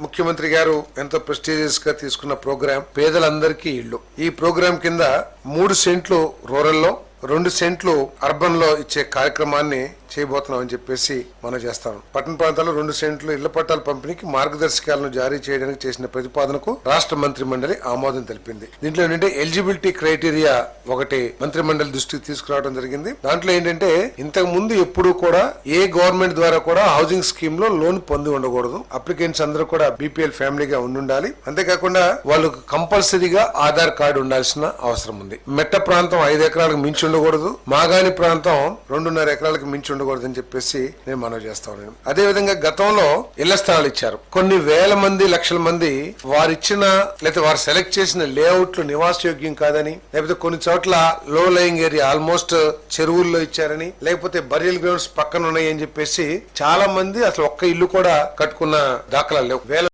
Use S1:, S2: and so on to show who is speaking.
S1: ముఖ్యమంత్రి గారు ఎంతో ప్రెస్టీజియస్గా తీసుకున్న ప్రోగ్రాం పేదలందరికీ ఇళ్ళు ఈ ప్రోగ్రాం కింద మూడు సెంట్లు రూరల్లో రెండు సెంట్లు అర్బన్లో ఇచ్చే కార్యక్రమాన్ని చేయబోతున్నాం అని చెప్పేసి మనం చేస్తాం. పట్టణ ప్రాంతాల్లో రెండు సెంట్లు ఇళ్ళ పట్టాల పంపిణీకి మార్గదర్శకాలను జారీ చేయడానికి చేసిన ప్రతిపాదనకు రాష్ట్ర మంత్రి మండలి ఆమోదం తెలిపింది. దీంట్లో ఏంటంటే ఎలిజిబిలిటీ క్రైటీరియా ఒకటి మంత్రి మండలి దృష్టికి తీసుకురావడం జరిగింది. దాంట్లో ఏంటంటే ఇంతకు ముందు ఎప్పుడు కూడా ఏ గవర్నమెంట్ ద్వారా కూడా హౌసింగ్ స్కీమ్లో లోన్ పొంది ఉండకూడదు. అప్లికెంట్స్ అందరూ కూడా బీపీఎల్ ఫ్యామిలీగా ఉండి ఉండాలి. అంతేకాకుండా వాళ్ళకు కంపల్సరీగా ఆధార్ కార్డు ఉండాల్సిన అవసరం ఉంది. మెట్ట ప్రాంతం ఐదు ఎకరాలకు మించి ఉండకూడదు. మాగాని ప్రాంతం రెండున్నర ఎకరాలకు మించి ఉండకూడదని చెప్పేసి నేను మనవి చేస్తా ఉన్నాను. అదే విధంగా గతంలో ఇళ్ళ స్థలాలు ఇచ్చారు. కొన్ని వేల మంది లక్షల మంది వారిచ్చిన లేకపోతే వారు సెలెక్ట్ చేసిన లేఅవుట్లు నివాసయోగ్యం కాదని లేకపోతే కొన్ని చోట్ల లో లయింగ్ ఏరియా ఆల్మోస్ట్ చెరువుల్లో ఇచ్చారని లేకపోతే బరియల్ గ్రౌండ్స్ పక్కన ఉన్నాయని చెప్పేసి చాలా మంది అసలు ఒక్క ఇల్లు కూడా కట్టుకున్న దాఖలాలు లేవు. వేల